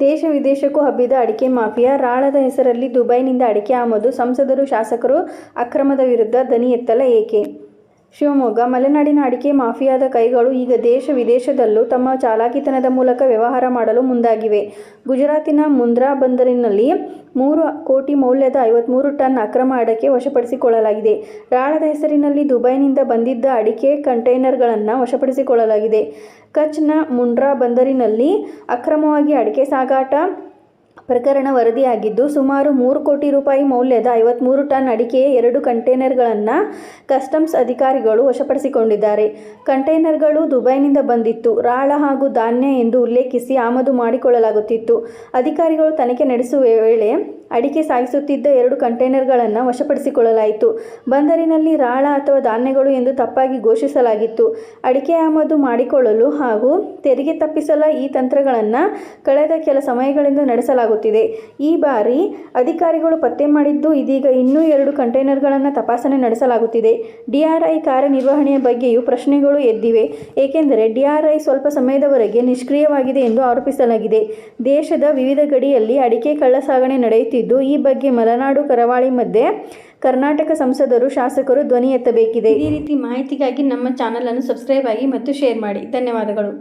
ದೇಶ ವಿದೇಶಕ್ಕೂ ಹಬ್ಬಿದ ಅಡಿಕೆ ಮಾಫಿಯಾ. ರಾಳದ ಹೆಸರಲ್ಲಿ ದುಬೈನಿಂದ ಅಡಿಕೆ ಆಮದು. ಸಂಸದರು, ಶಾಸಕರು ಅಕ್ರಮದ ವಿರುದ್ಧ ದನಿ ಎತ್ತಲ ಏಕೆ? ಶಿವಮೊಗ್ಗ, ಮಲೆನಾಡಿನ ಅಡಿಕೆ ಮಾಫಿಯಾದ ಕೈಗಳು ಈಗ ದೇಶ ವಿದೇಶದಲ್ಲೂ ತಮ್ಮ ಚಾಲಾಕಿತನದ ಮೂಲಕ ವ್ಯವಹಾರ ಮಾಡಲು ಮುಂದಾಗಿವೆ. ಗುಜರಾತಿನ ಮುಂದ್ರಾ ಬಂದರಿನಲ್ಲಿ ಮೂರು ಕೋಟಿ ಮೌಲ್ಯದ ಐವತ್ಮೂರು ಟನ್ ಅಕ್ರಮ ಅಡಕೆ ವಶಪಡಿಸಿಕೊಳ್ಳಲಾಗಿದೆ. ರಾಳದ ಹೆಸರಿನಲ್ಲಿ ದುಬೈನಿಂದ ಬಂದಿದ್ದ ಅಡಿಕೆ ಕಂಟೈನರ್ಗಳನ್ನು ವಶಪಡಿಸಿಕೊಳ್ಳಲಾಗಿದೆ. ಕಚ್ನ ಮುಂಡ್ರಾ ಬಂದರಿನಲ್ಲಿ ಅಕ್ರಮವಾಗಿ ಅಡಿಕೆ ಸಾಗಾಟ ಪ್ರಕರಣ ವರದಿಯಾಗಿದ್ದು, ಸುಮಾರು ಮೂರು ಕೋಟಿ ರೂಪಾಯಿ ಮೌಲ್ಯದ ಐವತ್ಮೂರು ಟನ್ ಅಡಿಕೆಯ ಎರಡು ಕಂಟೈನರ್ಗಳನ್ನು ಕಸ್ಟಮ್ಸ್ ಅಧಿಕಾರಿಗಳು ವಶಪಡಿಸಿಕೊಂಡಿದ್ದಾರೆ. ಕಂಟೈನರ್ಗಳು ದುಬೈನಿಂದ ಬಂದಿತ್ತು. ರಾಳ ಹಾಗೂ ಧಾನ್ಯ ಎಂದು ಉಲ್ಲೇಖಿಸಿ ಆಮದು ಮಾಡಿಕೊಳ್ಳಲಾಗುತ್ತಿತ್ತು. ಅಧಿಕಾರಿಗಳು ತನಿಖೆ ನಡೆಸುವ ವೇಳೆ ಅಡಿಕೆ ಸಾಗಿಸುತ್ತಿದ್ದ ಎರಡು ಕಂಟೈನರ್ಗಳನ್ನು ವಶಪಡಿಸಿಕೊಳ್ಳಲಾಯಿತು. ಬಂದರಿನಲ್ಲಿ ರಾಳ ಅಥವಾ ಧಾನ್ಯಗಳು ಎಂದು ತಪ್ಪಾಗಿ ಘೋಷಿಸಲಾಗಿತ್ತು. ಅಡಿಕೆ ಆಮದು ಮಾಡಿಕೊಳ್ಳಲು ಹಾಗೂ ತೆರಿಗೆ ತಪ್ಪಿಸಲು ಈ ತಂತ್ರಗಳನ್ನು ಕಳೆದ ಕೆಲ ಸಮಯಗಳಿಂದ ನಡೆಸಲಾಗುತ್ತಿದೆ. ಈ ಬಾರಿ ಅಧಿಕಾರಿಗಳು ಪತ್ತೆ ಮಾಡಿದ್ದು ಇದೀಗ ಇನ್ನೂ ಎರಡು ಕಂಟೈನರ್ಗಳನ್ನು ತಪಾಸಣೆ ನಡೆಸಲಾಗುತ್ತಿದೆ. ಡಿಆರ್ಐ ಕಾರ್ಯನಿರ್ವಹಣೆಯ ಬಗ್ಗೆಯೂ ಪ್ರಶ್ನೆಗಳು ಎದ್ದಿವೆ. ಏಕೆಂದರೆ ಡಿಆರ್ಐ ಸ್ವಲ್ಪ ಸಮಯದವರೆಗೆ ನಿಷ್ಕ್ರಿಯವಾಗಿದೆ ಎಂದು ಆರೋಪಿಸಲಾಗಿದೆ. ದೇಶದ ವಿವಿಧ ಗಡಿಯಲ್ಲಿ ಅಡಿಕೆ ಕಳ್ಳಸಾಗಣೆ ನಡೆಯುತ್ತಿದ್ದು ಈ ಬಗ್ಗೆ ಮಲೆನಾಡು ಕರಾವಳಿ ಮಧ್ಯೆ ಕರ್ನಾಟಕ ಸಂಸದರು, ಶಾಸಕರು ಧ್ವನಿ ಎತ್ತಬೇಕಿದೆ. ಈ ರೀತಿ ಮಾಹಿತಿಗಾಗಿ ನಮ್ಮ ಚಾನಲನ್ನು ಸಬ್ಸ್ಕ್ರೈಬ್ ಆಗಿ ಮತ್ತು ಶೇರ್ ಮಾಡಿ. ಧನ್ಯವಾದಗಳು.